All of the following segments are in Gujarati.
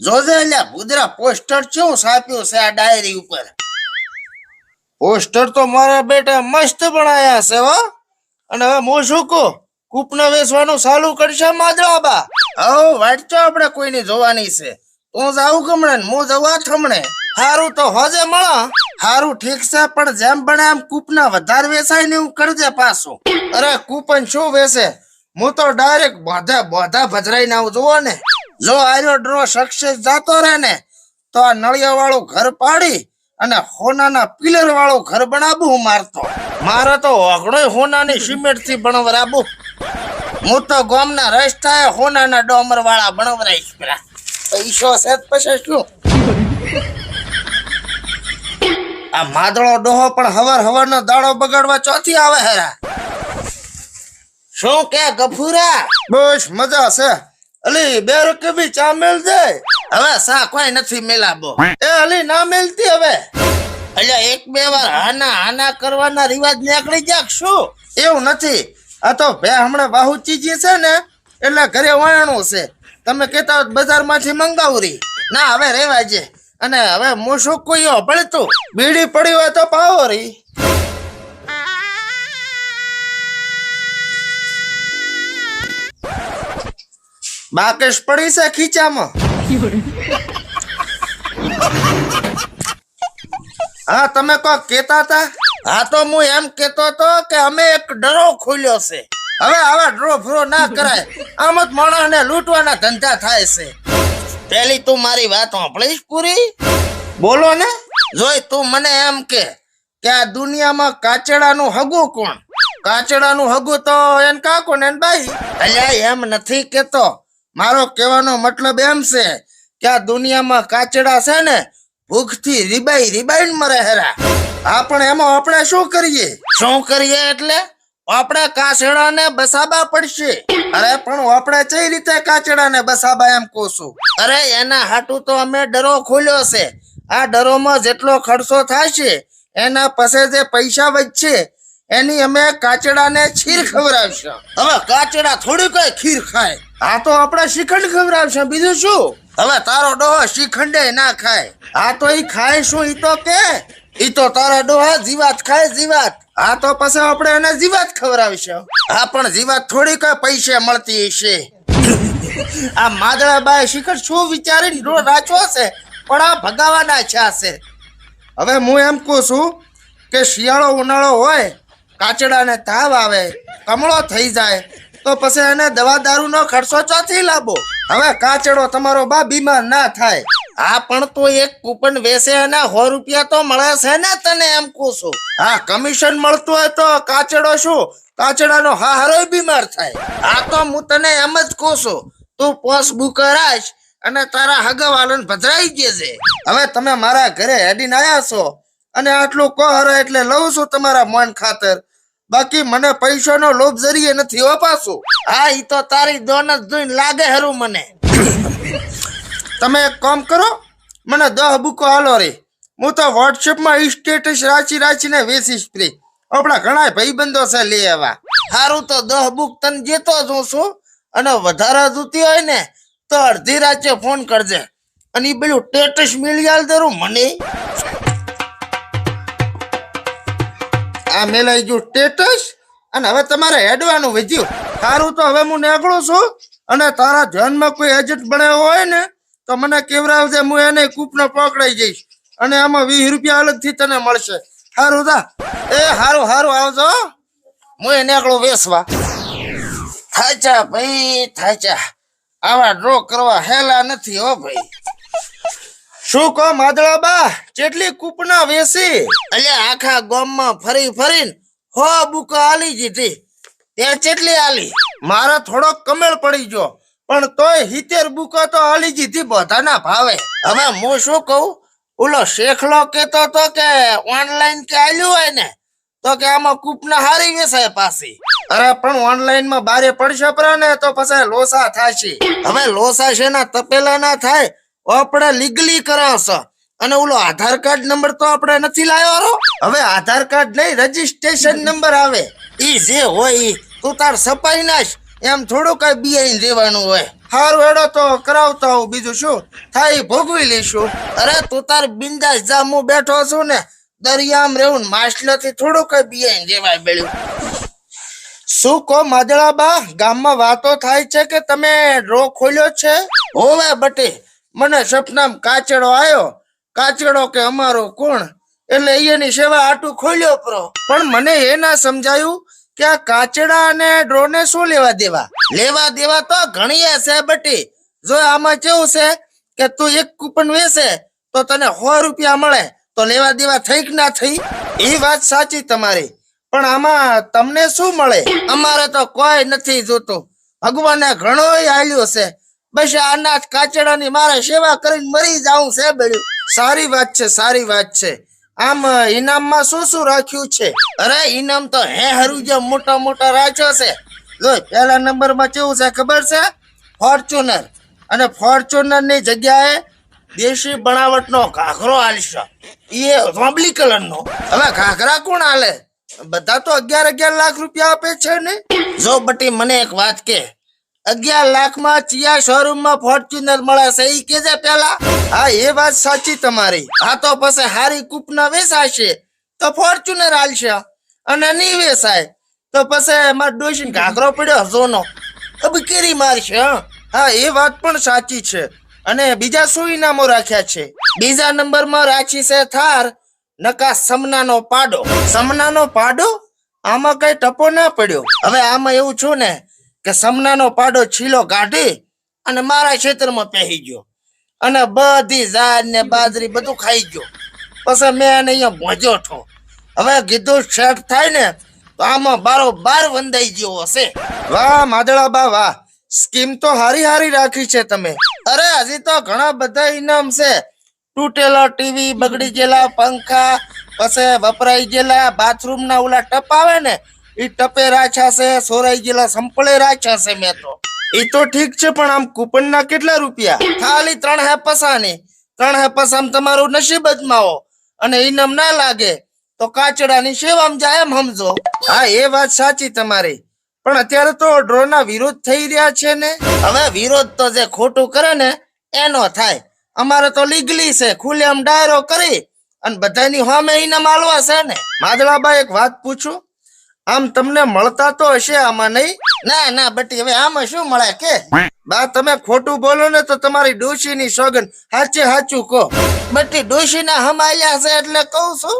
જોજે અલ્યા ભૂદરા પોસ્ટર શું છાપ્યું છે આ ડાયરી ઉપર? પોસ્ટર તો મારા બેટા મસ્ત બનાયા છે હો. અને હવે હું શું કહું? કૂપને વેચવાનું ચાલુ કરશે માદરા બા હવ વાંચો આપણે કોઈની જોવાની છે. તું જાઉં ગમણે હું જવા થમણે હારું તો હોજે મળો. હારું ઠીક છે પણ જેમ બને એમ કૂપના વધારે વેચાય ને હું કરજે પાછું. અરે કૂપન શું વેચે? હું તો ડાયરેક્ટ બધા બધા ભજરાઈ ને આવું જોવો ને. જો આર્યો ડ્રો સક્સેસ જાતો રહે ને તો આ નળિયા વાળું ઘર પાડી અને હોનાના પિલર વાળું ઘર બનાવું મારતો. મારે તો ઓગણો હોનાની સિમેન્ટથી બનવરાબુ હું તો ગામના રસ્તાએ હોનાના ડોમર વાળા બનાવરાઈશ પેલા. પૈસો છે પછી શું? આ માદળો ડોહો પણ હવાર હવારનો દાડો બગાડવા ચોથી આવે હેરા શું કે ગફુરા? બસ મજા છે. અલી બે રૂપિયા બી ચા મેલ જાય હવે સા કોઈ નથી મેલાબો. એ અલી ના મેલતી હવે. અલ્યા એક બે વાર હાના હાના કરવાના રિવાજ નીકળી જાક શું? એવું નથી. આ તો બે હમણાં બાહુચીજી છે ને એટલે ઘરે વાણું છે. તમે કહેતા હોત બજારમાંથી મંગાવરી. ના હવે રેવા છે અને હવે હું શું કોઈ ભળતું બીડી પડી હોય તો પાવો રી બાકેશ પડી છે ખીચામાં. હા, તમે કો કેતા હતા? હા, તો હું એમ કેતો તો કે અમે એક ડરો ખોલ્યો છે. હવે આવા ડ્રો ફ્રો ના કરાય. આમ જ માણસને લૂંટવાના ધંધા થાય છે. પેલી તું મારી વાત સાંભળીશ પૂરી બોલો ને. જોઈ, તું મને એમ કે કે આ દુનિયામાં કાચડાનું હગું કોણ? કાચડાનું હગું તો એન કાકો ને બાઈ. અલ્યા, એમ નથી કેતો મારો કહેવાનો મતલબ એમ છે કે આ દુનિયામાં કાચડા છે ને, ભૂખથી રીબાઈ રીબાઈ મરે હેરા. હા, પણ એમાં આપણે શું કરીએ? શું કરીએ એટલે? આપણે કાચડાને બસાબા પડશે. અરે, પણ આપણે કઈ રીતે કાચડાને બસાબા એમ કોશું અરે, એના હાટુ તો અમે ડરો ખોલ્યો છે. આ ડરોમાં જેટલો ખર્ચો થશે એના પાસે જે પૈસા વધશે, એની અમે કાચડાને ખીર ખવડાવશું. હવે કાચડા થોડી કઈ ખીર ખાય. આ તો આપણે શ્રીખંડ ખવડાવશે. બીજું શું? હવે તારો ડોહો શ્રીખંડે ના ખાય. આ તો ઈ ખાય શું? ઈ તો કે? ઈ તો તારા ડોહા જીવાત ખાય જીવાત. આ તો પછી આપણે એને જીવાત ખવડાવીશું. હા પણ જીવાત થોડી કઈ પૈસે મળતી હશે. આ માદળા બાય શિખર શું વિચારીને રોજ રાચવો છે? પણ આ ભગાવાના ઈચ્છા છે. હવે હું એમ કહું છું કે શિયાળો ઉનાળો હોય કાચડાને તાવ આવે કમળો થઈ જાય તો પછી એને દવા દારૂનો ખર્ચો ચોથી લાવો હવે કાચડો તમારો બા બીમાર ના થાય. આ પણ તો એક કૂપન વેસે અને સો રૂપિયા તો મળે છે ને તને એમ કહું છું હા કમિશન મળતું હોય તો કાચડો શું? કાચડાનો હારો બીમાર થાય. આ તો હું તને એમ જ છું તું પોસ બુક રાખ અને તારા હગવાલન ભદરાઈ છે હવે તમે મારા ઘરે હેડીને આવ્યા છો. અને આટલું કહો એટલે લઉં છું તમારા મન ખાતર. બાકી મને પૈસાનો લોભ જરીએ નથી હો પાછું. હા ઈ તો તારી દોનત જોઈને લાગે હરું મને. તમે એક કામ કરો મને દહ બુકો હાલો રે. હું તો વોટ્સએપમાં સ્ટેટસ રાચી રાચીને વેચીશ ફ્રી. આપણા ઘણા ભાઈબંધો છે લે આવા. સારું તો દહ બુક તને જેતો જ હું છું. અને વધારે જોતી હોય ને તો અડધી રાતે ફોન કરજે. અને એ પેલું ટેટસ મિલી આલ દરું મને. આ મેલાઈ ગયું સ્ટેટસ અને હવે તમારે હેડવાનું વધ્યું સારું તો હવે હું નીકળું છું અને તારા ધ્યાનમાં કોઈ એજન્ટ બનાવ્યો હોય ને, તો મને કેવરાવજે, હું એને કૂપનો પકડાઈ જઈશ. અને આમાં વીસ રૂપિયા અલગથી તને મળશે. સારું તા એ સારું સારું આવજો. હું એ નીકળું વેસવા. થાચા ભાઈ, થાચા. આવા ડ્રો કરવા હેલા નથી હો ભાઈ. શું કહો માદળા બા કેટલી કૂપના વેસી એટલે આખા ગામમાં ફરી ફરીને હો બુકો આલી દીધી. તે કેટલી આલી? મારે થોડોક કમેળ પડી ગયો. પણ તોય હિતેર બુકા તો આલી દીધી બધાના ભાવે. હવે હું શું કહું? ઓલો શેખલો કેતો તો કે ઓનલાઈન કે આલ્યું હોય ને, તો કે આમાં કૂપના હારી વેસાય પાછી. અરે પણ ઓનલાઈનમાં બારે પડશે પરા ને તો પછી લોસા થશે. હવે લોસા છે ના તપેલા ના થાય આપણે લીગલી કરાવશો અને ઓલો આધાર કાર્ડ નંબર તો આપણે નથી લાવ્યો હારો. હવે આધાર કાર્ડ નહીં રજીસ્ટ્રેશન નંબર આવે. ઈ જે હોય ઈ. તું તાર સપાઈ નાશ એમ થોડું કઈ બિયાઈ રહેવાનું હોય. હારું હેડો તો કરાવતા હું બીજું શું? થાય ભોગવી લઈશું. અરે તું તાર બિંદાસ જા, હું બેઠો છું ને. દરિયામ રહેવું માછલાથી થોડું કઈ બિયાઈ રહેવાય બેળ્યું શું કહો માદળાબા? ગામમાં વાતો થાય છે કે તમે ડ્રો ખોલ્યો છે? હોવે બટી. મને સપનામ કાચડો આવ્યો કાચડો કે અમારો કોણ? એટલે એની સેવા આટું ખોલ્યો પ્રો. પણ મને એ ના સમજાયું કે આ કાચડા અને ડ્રોને શું લેવા દેવા? લેવા દેવા તો ઘણી છે બટી. જો આમાં કેવું છે કે તું એક કૂપન વેચે, તો તને સો રૂપિયા મળે. તો લેવા દેવા થઈ કે ના થઈ? એ વાત સાચી તમારી. પણ આમાં તમને શું મળે? અમારે તો કોઈ નથી જોતું. ભગવાને ઘણો હાલ્યો છે. બસ અનાજ કાચડાની મારે સેવા કરીને મરી જાઉં છે, બેડ્યું. સારી વાત છે, સારી વાત છે. આમ ઇનામમાં શું શું રાખ્યું છે? અરે ઇનામ તો હે હરું જે મોટા મોટા રાખ્યો છે. જો પહેલા નંબરમાં કેવું છે ખબર છે? ફોર્ચ્યુનર. અને ફોર્ચ્યુનરની જગ્યાએ દેશી બનાવટનો ઘાઘરો આલશો. એ રોબલી કલર નો હવે ઘાઘરા કોણ આલે? બધા તો અગિયાર અગિયાર લાખ રૂપિયા આપે છે ને? જો બટી, મને એક વાત કે અગિયાર લાખમાં ચિયા શોરૂમમાં ફોર્ચ્યુનર મળે છે એ કેજે પેલા. હા, એ વાત સાચી તમારી. આ તો પછી હારી કૂપના વેચાશે, તો ફોર્ચ્યુનર આલશે અને નહીં વેચાય, તો પછી એમાં ડોશી ઘાઘરો પડ્યો હજોનો હવે કેરી મારશે હા, એ વાત પણ સાચી છે. અને બીજા શું ઇનામો રાખ્યા છે? બીજા નંબરમાં રાખી છે થાર, નકા સમનાનો પાડો. સમનાનો પાડો? આમાં કઈ ટપો ના પડ્યો. હવે આમાં એવું છું ને કે સમનાનો પાડો છીલો કાઢી અને મારા ક્ષેત્રમાં પહેરી ગયો. અને બધી ઝાડ ને બાજરી બધું ખાઈ ગયો. પછી મેં એને અહીંયા ભોજ્યો છો હવે કીધું શેઠ થાય ને તો આમાં બારો બાર વંદાઈ ગયો હશે. વાહ, માદળા બા, વાહ. સ્કીમ તો હારી હારી રાખી છે તમે. અરે, હજી તો ઘણા બધા ઇનામ છે. તૂટેલા ટીવી બગડી ગયેલા, પંખા, પછી વપરાઈ ગયેલા બાથરૂમ ના ઓલા ટપ આવે ને ઈ ટપે રાખ્યા છે, સોરાઈ ગયેલા સંપળે રાખ્યા છે મેં તો. ઈ તો ઠીક છે, પણ આમ કૂપન ના કેટલા રૂપિયા? ખાલી ત્રણ હે પસાની ત્રણ હે પસામ તમારું નસીબ અજમાવો અને ઇનામ ના લાગે. તો કાચડાની સેવામ જાય એમ સમજો. હા, એ વાત સાચી તમારી. પણ અત્યારે તો ડ્રોના વિરોધ થઈ રહ્યા છે ને? હવે વિરોધ તો જે ખોટું કરે ને, એનો થાય. અમારે તો લીગલી છે, ખુલ્લેઆમ ડાયરો કરી અને બધાની હોમે ઇનામ આલવા છે ને. માદળાબા એક વાત પૂછું? આમ તમને મળતા તો હશે આમાં નહીં? ના ના બટી હવે આમાં શું મળે? કે? બા તમે ખોટું બોલો ને તો તમારી ડોશી ની સોગન હાચે હાચું કહો. બટી ડોશી ના હમ આલ્યા છે એટલે કહું છું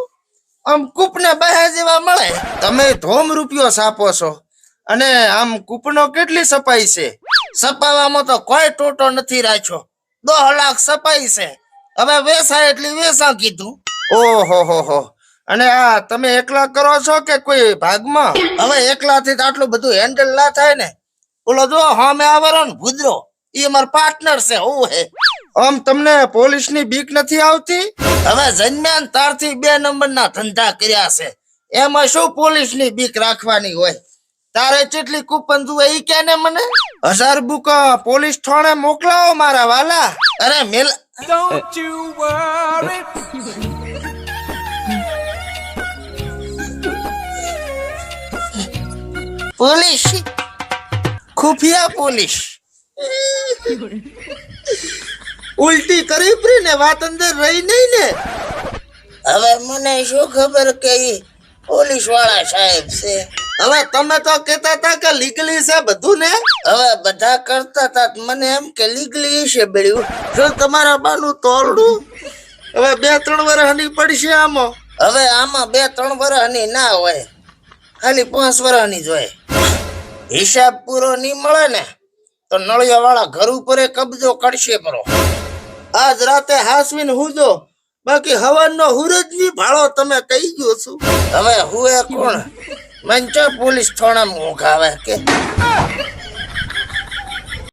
આમ કૂપને બહે જેવા મળે. તમે ધોમ રૂપિયો સાપો છો. અને આમ કૂપનો કેટલી સપાઈ છે? સપાવામાં તો કોઈ ટોટો નથી રાખ્યો. દોઢ લાખ સપાઈ છે. હવે વેસા એટલી વેસા કીધું. ઓહો હો હો. અને આ તમે એકલા કરો છો કે કોઈ ભાગમાં? હવે એકલા થી આટલું બધું હેન્ડલ ના થાય ને. ઓલો જો, હામે આવરો ને ભૂદરો. એ અમારો પાર્ટનર છે, હું હે. આમ તમને પોલીસની બીક નથી આવતી? હવે જન્મ્યાન તાર તારથી બે નંબર ના ધંધા કર્યા છે. એમાં શું પોલીસની બીક રાખવાની હોય? તારે કેટલી કૂપન જુએ ઈ કે ને મને? હજાર બુક પોલીસ થાણે મોકલાવો મારા વાલા. અરે મેલ Don't you worry. પોલીસ? ખુફિયા પોલીસ. ઉલટી કરી પડી ને વાત અંદર રહી નહીં ને. હવે મને શું ખબર કે પોલીસવાળા સાહેબ છે? હવે તમે તો કહેતા હતા કે લીગલી છે બધું ને? હવે બધા કરતા હતા મને એમ કે લીગલી છે બેડ્યું. જો તમારા બાનું તોરડું, હવે બે ત્રણ વર્ષની પડશે આમાં. હવે આમાં બે ત્રણ વર્ષની ના હોય. ખાલી પાંચ વર્ષની જ હોય. હિસાબ પૂરો નહીં મળે ને, તો નળિયા વાળા ઘર ઉપર કબજો કરશે પરો આજ રાતે હાસવીન હુજો, બાકી હવાનો હુરજ બી ભાળો તમે કહી ગયો છું. હવે હુએ કોણ? મંચા પોલીસ થોડા મોઘ આવે કે?